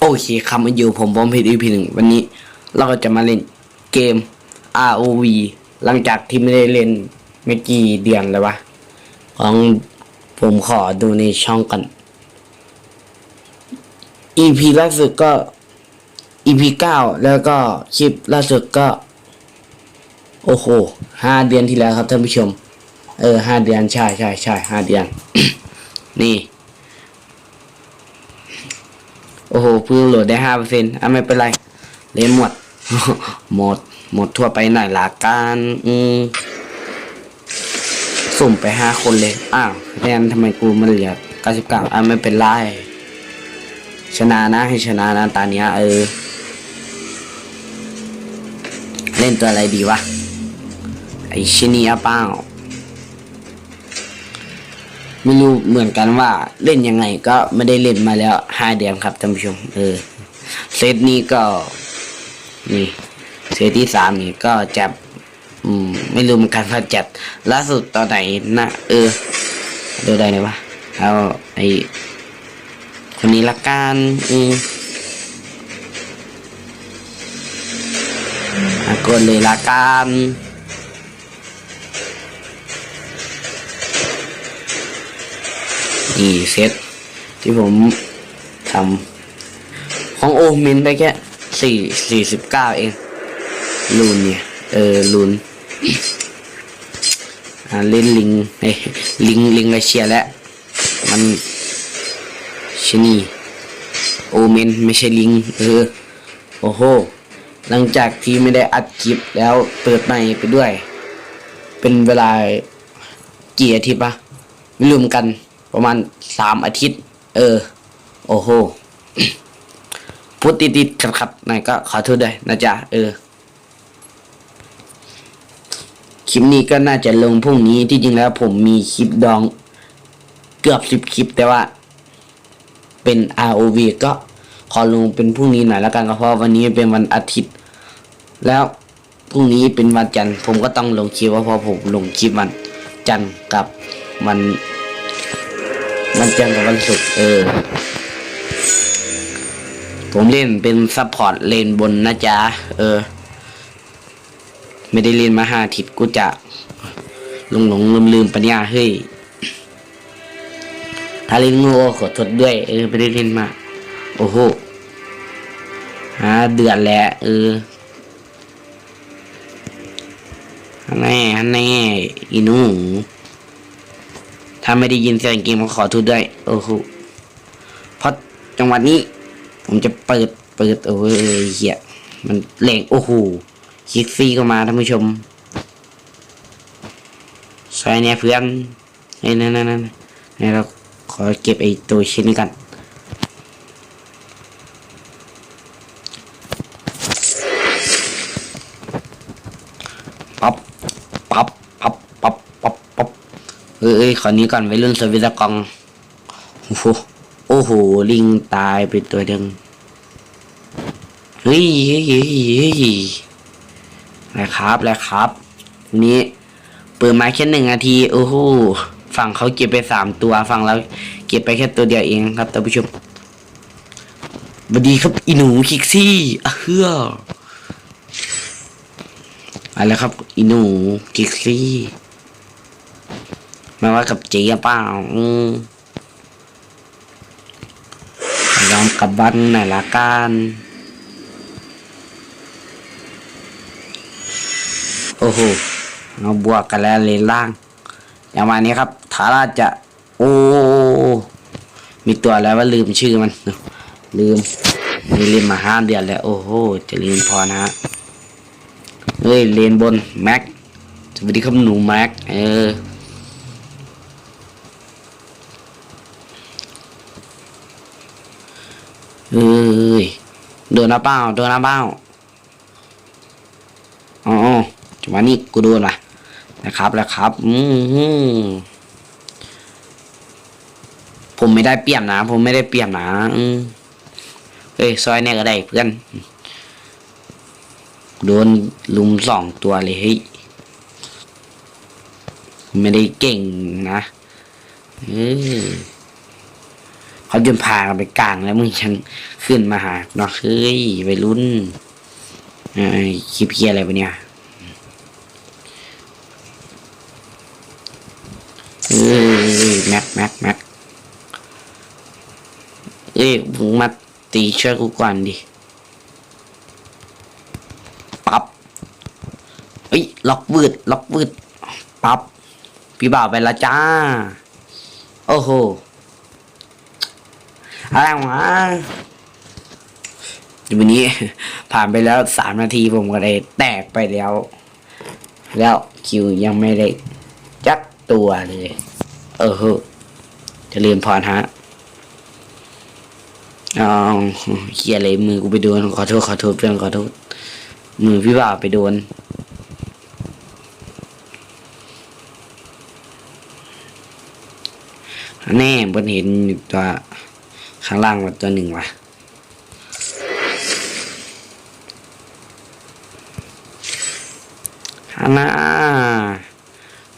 โอเคคำมาอยู่ผมบอมเพชรอีพีหนึ่งวันนี้ เราก็จะมาเล่นเกม ROV หลังจากที่ไม่ได้เล่นไม่กี่เดือนเลยวะของผมขอดูในช่องกัน EP ล่าสุดก็ EP เก้าแล้วก็คลิปล่าสุดก็ โอ้โหห้าเดือนที่แล้วครับท่านผู้ชม เออห้าเดือนใช่ใช่ใช่ห้าเดือน นี่ โอ้โหเพิ่งโหลดได้ห้าเปอร์เซ็นต์อะไม่เป็นไร เล่นหมด หมด หมดทั่วไปหน่อยละกันอืมสุ่มไปห้าคนเลย อ้าวแทนทำไมกูมันเหลือเก้าสิบเก้าอะไม่เป็นไร ชนะนะให้ชนะนะตาเนี้ยเออ เล่นตัวอะไรดีวะ ไอชินีอะเป้า ไม่รู้เหมือนกันว่าเล่นยังไงก็ไม่ได้เล่นมาแล้วห้าเดือนครับท่านผู้ชมเออเซตนี้ก็นี่เซตที่สามนี่ก็จะอืม ไม่รู้เหมือนกันว่าจัดล่าสุดตอนไหนนะเออดูได้ไหมวะเอาไอคนนี้ละกันอืมอะกดเลยละกัน นี่เซตที่ผมทำของโอมินไปแค่สี่สี่สิบเก้าเองลูนเนี่ย เออลูนอ่าเล่นลิงเอ้ลิงลิงไรเชียแล้วมันชนีโอเมนไม่ใช่ลิงเออโอ้โหหลังจากที่ไม่ได้อัดคลิปแล้วเปิดใหม่ไปด้วย เป็นเวลากี่อาทิตย์ปะไม่รวมกัน ประมาณสามอาทิตย์ เออ โอ้โหพูดติดๆขัดๆหน่อยก็ขอโทษด้วยนะจ๊ะ เออ คลิปนี้ก็น่าจะลงพรุ่งนี้ที่จริงแล้วผมมีคลิปดอง เกือบสิบคลิปแต่ว่า เป็น ROV ก็ขอลงเป็นพรุ่งนี้หน่อยแล้วกันก็เพราะวันนี้เป็นวันอาทิตย์ แล้วพรุ่งนี้เป็นวันจันทร์ผมก็ต้องลงคลิปว่าเพราะผมลงคลิปวันจันทร์กับวัน วันจันทร์กับวันศุกร์เออ ผมเล่นเป็นซัพพอร์ตเลนบนนะจ๊ะ เออ ไม่ได้เล่นมาห้าทิตย์กูจะหลงหลงลืมลืมปัญญาเฮ้ย ถ้าเล่นง่ขอโทษด้วย เออไม่ได้เล่นมา โอ้โหหาเดือดแหละเออฮันแน่ฮันแน่อีนู ถ้าไม่ได้ยินเสียงเกมก็ขอโทษด้วย โอ้โหเพราะจังหวัดนี้ ผมจะเปิดเปิดโอ้ยเหี้ยมันแรงโอ้โหคิกซี่ก็มาท่านผู้ชมใส่เนี่ยเพื่อนไอ้นั่นนั่นนั่นนี่เราขอเก็บไอ้ตัวชิ้นนี้กัน ปั๊บ ปั๊บ ปั๊บ ปั๊บ ปั๊บ ปั๊บ เอ้ยเอ้ยขอนี้ก่อนไปรุ่นสวิตกองโอ้โหโอ้โหลิงตายไปตัวหนึ่งเฮ้ยเฮ้ยเฮ้ยเฮ้ยอะไรครับอะไรครับนี้เปิดมาแค่หนึ่งนาทีโอ้โหฝั่งเขาเก็บไปสามตัวฝั่งเราเก็บไปแค่ตัวเดียวเองครับท่านผู้ชมบดีครับอีหนูคิกซี่อะเฮืออะไรครับอีหนูคิกซี่ มาว่ากับจ๊เปล่าอืมยอมกลับบ้านหน่ละกันโอ้โหเราบวกกันแล้วเลนล่าง อย่างวันนี้ครับทาราจะ โอ้มีตัวแล้วว่าลืมชื่อมัน ลืมมีลืมมาห้าเดือนแล้ว โอ้โห จะลืมพอนะฮะเฮ้ยเลนบน แม็กสวัสดีครับหนูแม็ก เออ เอ้ย โดนนะเป้าโดนนะเป้าอ๋อจังหวะนี้กูโดนว่ะนะครับแล้วครับ อืมผมไม่ได้เปรียบนะ ผมไม่ได้เปรียบนะอืมเอ้ยซอยเนี่ยก็ได้เพื่อนโดนลุมสองตัวเลยเฮ้ยไม่ได้เก่งนะเออ เขาจนพากันไปกลางแล้วมึงยังขึ้นมาหาเนาะเฮ้ยไปรุ่นอ้คลิปเฮียอะไรวะเนี่ยเอ้ยแม็กแม็กแม็กเอ้ยมึงมาตีช่วยกูก่อนดิปั๊บเอ้ยล็อกวืดล็อกวืดปั๊บพี่บ่าวไปละจ้า โอ้โห อะไรวะวันนี้ผ่านไปแล้วสามนาทีผมก็ได้แตกไปแล้ว แล้วคิวยังไม่ได้จักตัวเลย เออเฮ้เจะเรียนพรฮะเอ๋อเฮียอะไรมือกูไปโดนขอโทษขอโทษเพื่อนขอโทษมือพี่บ่าวไปโดนแน่บนเห็นตัว ข้างล่างว่าตัวหนึ่งว่ะฮานา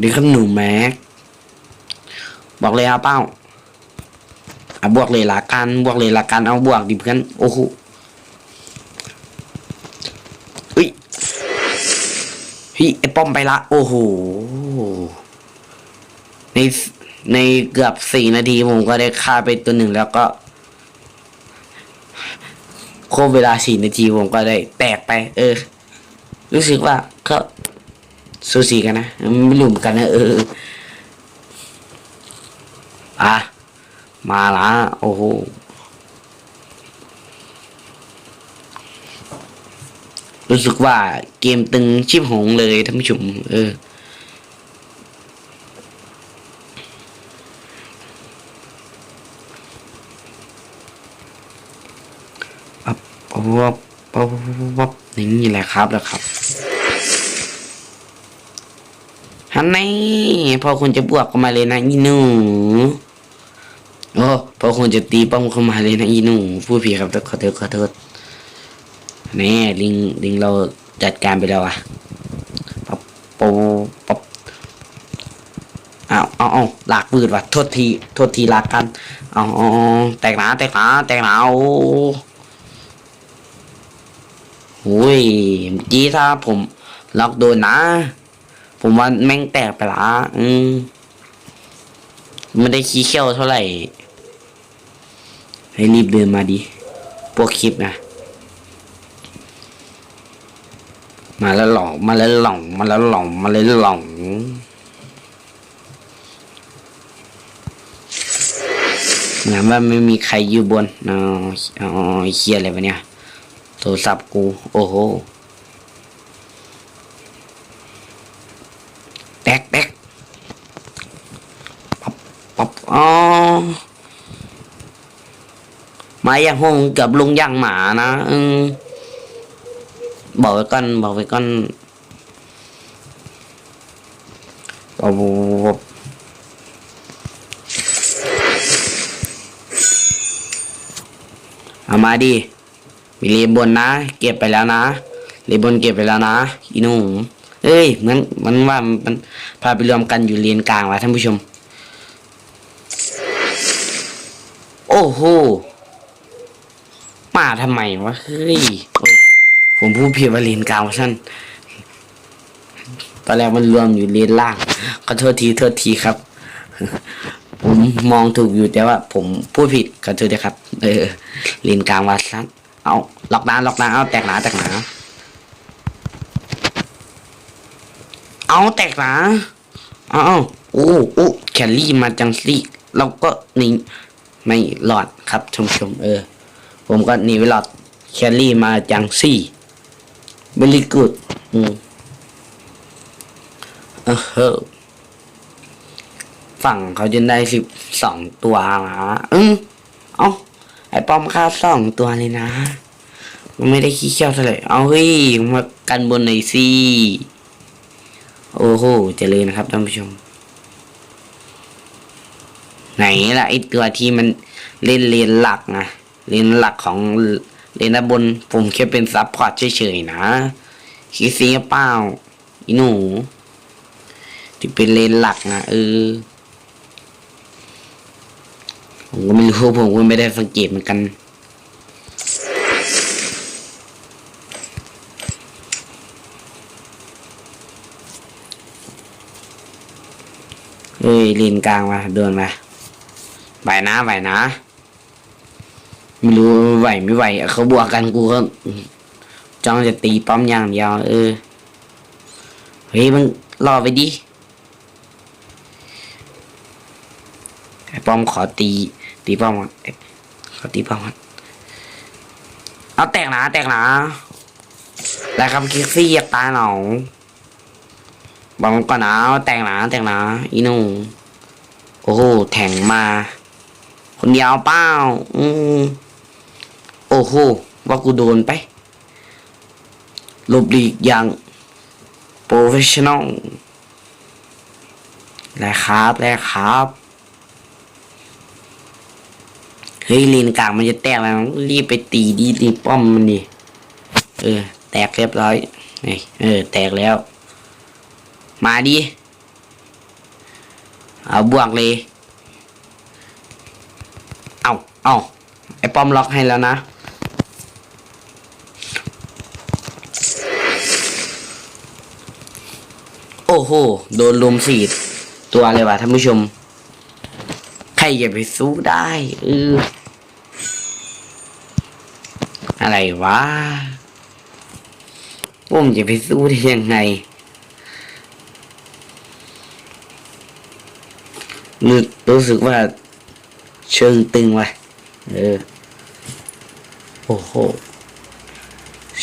ดีครับหนูแม็ก บอกเลยเอาเป้าอะบวกเลยละกัน บวกเลยละกัน เอาบวกดิเพื่อนโอ้โหเฮ้ยพี่ไอ้ป้อมไปละ โอ้โห ในในเกือบสี่นาทีผมก็ได้ฆ่าไปตัวหนึ่งแล้วก็ ครบเวลาสี่นาทีผมก็ได้แตกไป เออ รู้สึกว่าก็สูสีกันนะไม่รู้เหมือนกันนะเอออะมาละโอ้โหรู้สึกว่าเกมตึงชิบหงเลยท่านผู้ชมเออ ปั๊บปั๊บปั๊บนี่แหละครับแหละครับฮันนี่พอคุณจะบวกเข้ามาเลยนะอีหนูโอ้พอคุณจะตีป้อมเข้ามาเลยนะอีหนูผู้ผิดครับขอโทษขอโทษแน่ลิงลิงเราจัดการไปแล้วอะปับปบปั๊บอ้าวเอาเอาหลากปืดว่ะโทษทีโทษทีลากกันอาเอาเอาแตกหนาแตกหนาแตกหนาโอ้ โอ้ยเมื่อกี้ถ้าผมล็อกโดนนะ ผมว่าแม่งแตกไปละอืมไม่ได้ขี้เขี้ยวเท่าไหร่ ให้รีบเดินมาดิพวกคลิปนะ มาแล้วหลงมาแล้วหลงมาแล้วหลงมาแล้วหลงเหมือนว่าไม่มีใครอยู่บนอ๋ออ๋อเฮียอะไรวะเนี่ย โทรศัพท์กู โอ้โหแตกแตกปับปับอ๋อมาอย่างห้องกับลุงย่างหมานะอืมบอกไว้ก่อนบอกไว้ก่อนปับปับเอามาดิ มีเลบนนะ เก็บไปแล้วนะเลบนเก็บไปแล้วนะอีนุ่มเอ้ยมือนมันว่ามันพาไปรวมกันอยู่เลนกลางว่ะท่านผู้ชม โอ้โหมาทำไมวะเฮ้ยผมพูดผิดว่าเลนกลางว่าท่านตอนแรกมันรวมอยู่เลนล่างขอโทษทีโทษทีครับผมมองถูกอยู่แต่ว่า ผมพูดผิดขอโทษด้วยครับ เออเลนกลางว่าท่าน เอาล็อกดาวน์ล็อกดาวน์เอาแตกหนาแตกหนาเอาแตกหนาเอาเอาโอ้โอ้แคลรี่มาจังซี่เราก็หนีไม่หลอดครับชมชมเออ ผมก็หนีไปหลอดแคลรี่มาจังซี่เบลลี่กูดอืมเออเฮ้อฝั่งเขาจนได้สิบสองตัวนะอืมเอา ไอ้ป้อมฆ่าสองตัวเลยนะ มันไม่ได้ขี้เขี้ยวเท่าไหร่เอาเฮ้ยมากันบนหน่อยสิโอ้โหเจริญนะครับท่านผู้ชม ไหนล่ะไอตัวที่มันเล่นเลนหลักนะเลนหลักของเลนด้านบนผมแค่เป็นซับพอร์ตเฉยๆนะคิดซีเปล่าอีหนูที่เป็นเลนหลักนะเออ ผมก็ไม่รู้ผมก็ไม่ได้สังเกตเหมือนกันเฮ้ยลีนกลางมาเดินมาไหวนะไหวนะ ไม่รู้ไหวไม่ไหวเขาบวกกันกูก็จ้องจะตีป้อมอย่างเดียวเออเฮ้ยมึงรอไปดิไอ้ป้อมขอตี ตีป้อมก่อนเอ๊ะขอตีป้อมก่อนเอาแตกหนาแตกหนาแล้วคำคิกซี่อยากตายหนอบอกมันก่อนนะแตกหนาแตกหนาอีนุ่โอ้โหแทงมา คนเดียวเป้าอืมโอ้โหว่ากูโดนไปหลบหลีกอย่างโปรเฟชชั่นอลแล้วครับแล้วครับ เฮ้ยลีนกลางมันจะแตกแล้วรีบไปตีดีตีป้อมมันดิเออ แตกเรียบร้อยเออ แตกแล้ว มาดิเอาบวกเลย เอาเอาไอ้ป้อมล็อกให้แล้วนะ โอ้โห โดนลมสี่ตัวเลยว่ะท่านผู้ชม ใครจะไปสู้ได้เออ อะไรวะผมจะไปสู้ได้ยังไงรู้รู้สึกว่าเชิงตึงว่ะ เออ โอ้โห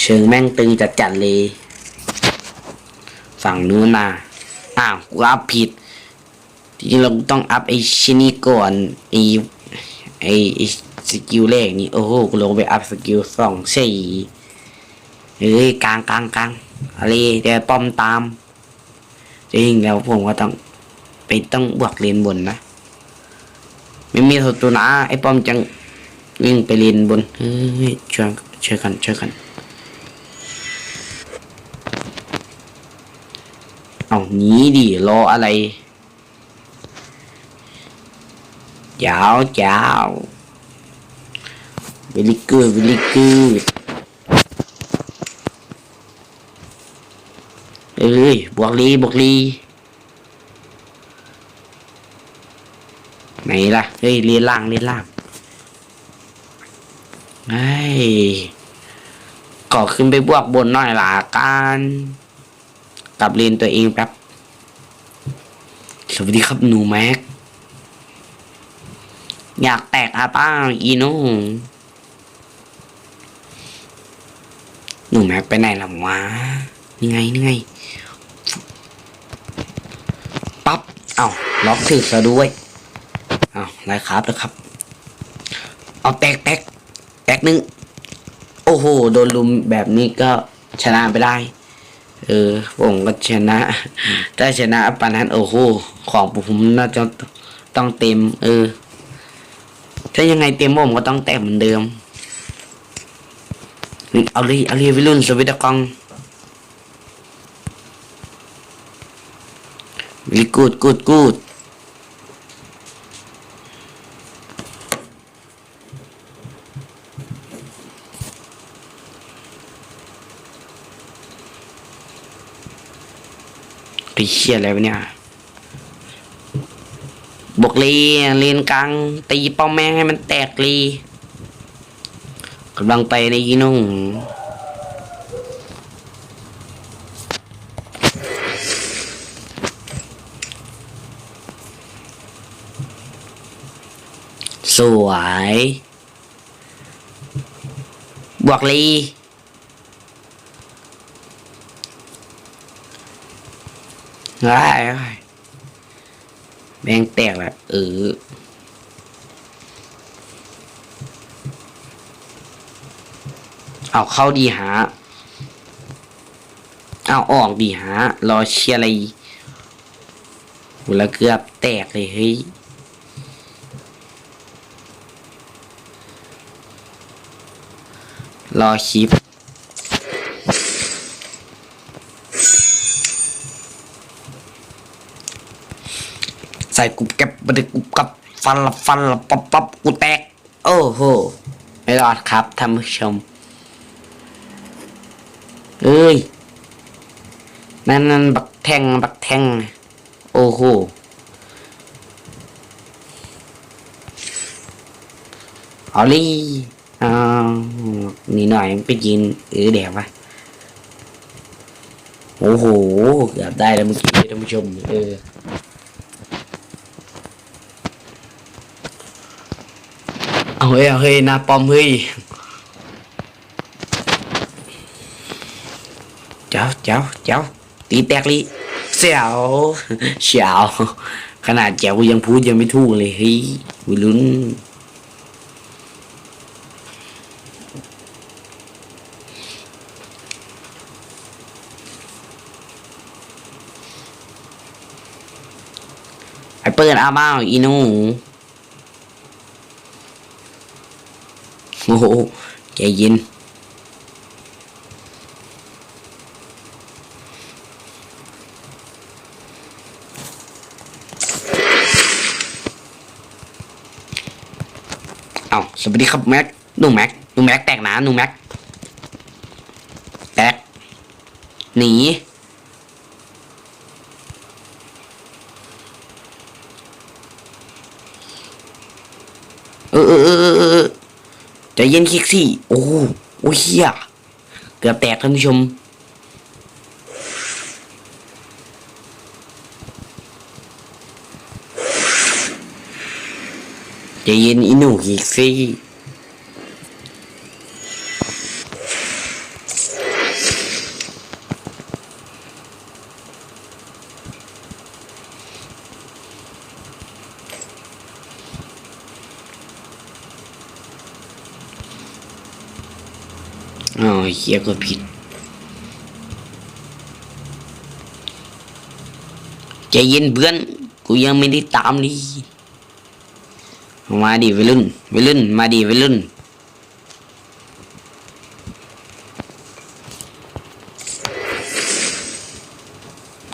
เชิงแม่งตึงจัดจัดๆเลย ฝั่งนู้นนะอ้าวกูอัพผิดทีนี้เราต้องอัพไอ้ชินี่ก่อนไอ้ไอ้ กิลแรกนี่โอ้โหกูลงไปอัพสกิลสองสี่เฮ้ยกลางกลางกลางอะไรเดี๋ยวป้อมตามจริงแล้วผมก็ต้องไปต้องบวกเลนบนนะไม่มีศัตรูนะไอ้ป้อมจังวิ่งไปเลนบนเฮ้ยช่วยช่วยกันช่วยกันเอาหนีดิรออะไรยาวยาว วิลิกูวิลิกูเอ้ยบวกลีบวกลีไหนล่ะ เฮ้ยเรียนล่างเรียนล่างเฮ้ยก็ขึ้นไปบวกบนหน่อยล่ะกันกลับเรียนตัวเองแป๊บ สวัสดีครับหนูแม็ก อยากแตกอะป้าอีโน่ นูแม็กไปไหนล่ะวะนี่ไงนี่ไงปั๊บเอาล็อกถึกซะด้วยเอาไรครับนะครับ เอาแตกแตกแตกหนึ่งโอ้โห โดนลุมแบบนี้ก็ชนะไปได้ เออ ผมก็ชนะถ้ชนะปานนั้นโอ้โห ของผมน่าจะต้องเต็ม เออ ถ้ายังไงเต็มผมก็ต้องแตกเหมือนเดิม นี่เอาเลยเอาเลยวิรุ่นสวิตกองวิกูดกูดกูดไปเชียอะไรวะเนี่ยบวกลีเลนกลางตีป้อมแมงให้มันแตกลี กำลังไปในยีนุ่งสวย บวกลีได้ได้แบงแตกแหละเออ เอาเข้าดีหา เอาออกดีหารอเชียร์อะไรหูละเกือบแตกเลยเฮ้ยรอคลิปใส่กุบเก็บบันทึกกุบกับฟันละฟันละปับปับกูแตก โอ้โห ไม่รอดครับท่านผู้ชม เอ้ยนั่นนั่นบักแทงบักแทง โอ้โหเอาลี่อ้านี่หน่อยไปยินเออเดี๋ยววะโอ้โหเกือบได้แล้วเมื่อกี้ท่านผู้ชมเออเอาเฮ้ยเอาเฮ้ยนาปอมเฮ้ย เจ้าเจ้าเจ้าตีแตกลิเสียวเสียวขนาดแจ๋วกูยังพูดยังไม่ถูกเลยเฮ้ยวิลุนไอเปิดอาบ้าอีนูโอ้โหใจเย็น เอาสวัสดีครับแม็กนุ่มแม็กนุ่มแม็กแตกหนานุ่มแม็กแตกหนีเออเออเออเออใจเย็นคิกซี่ โอ้โหโอ้เฮียเกือบแตกท่านผู้ชม ใจเย็นอีหนูอีกสิอ๋อเฮียก็ผิดใจเย็นเพื่อน กูยังไม่ได้ตามดิ มาดิวัยรุ่นวัยรุ่น มาดิวัยรุ่น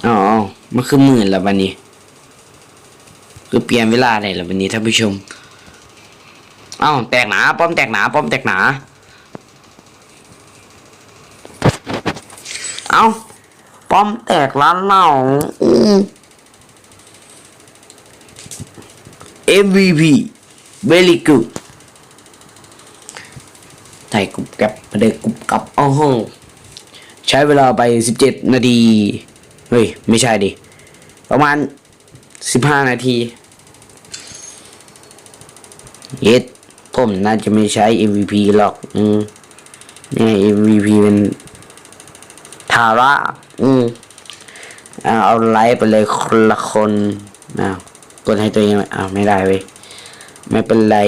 อ๋อมันคือหมื่นละวันนี้คือเปลี่ยนเวลาได้ละวันนี้ท่านผู้ชมอ้าวแตกหนาป้อมแตกหนาป้อมแตกหนาเอ้าป้อมแตกร้านเหล้าอืม MVP very good ไทยกรุบกับประเดกกรุบกับอ้อห้อง ใช้เวลาไปสิบเจ็ดนาที เฮ้ย ไม่ใช่ดิ ประมาณสิบห้านาที เย็ดผมน่าจะไม่ใช้ MVP หรอก อืมนี่ MVP เป็นทาร่าอืมเอาเอาไลฟ์ไปเลยคนละคนอ้าวกดให้ตัวเองอ้าวไม่ได้เว้ย ไม่เป็นไร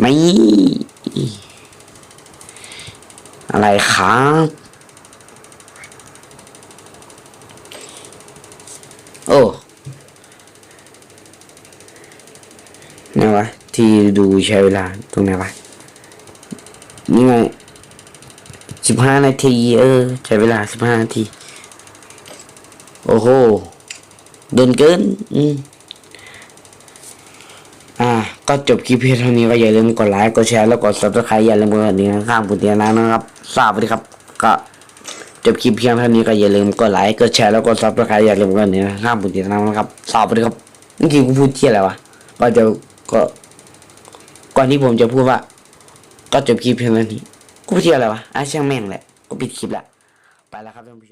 ไม่ อะไรครับโอ้ไหนี่วะ ที่ดูใช้เวลาตรงไหนวะ นี่ไงสิบห้านาที เออ ใช้เวลาสิบห้านาที โอ้โห เดินเกิน อืม ก็จบคลิปเพียงเท่านี้ก็อย่าลืมกดไลค์กดแชร์แล้วกด subscribe อย่าลืมกดกระดิ่งข้างปุ่มเตือนนะครับทราบไหมครับ ก็จบคลิปเพียงเท่านี้ก็อย่าลืมกดไลค์กดแชร์แล้วกด subscribe อย่าลืมกดกระดิ่งข้างปุ่มเตือนนะครับทราบไหมครับเมื่อกี้กูพูดเที่ยอะไรวะก็จะก็ก่อนที่ผมจะพูดว่า ก็จบคลิปเพียงเท่านี้กูพูดเที่ยอะไรวะอะช่างแม่งแหละกูปิดคลิปละไปแล้วครับท่านผู้ชม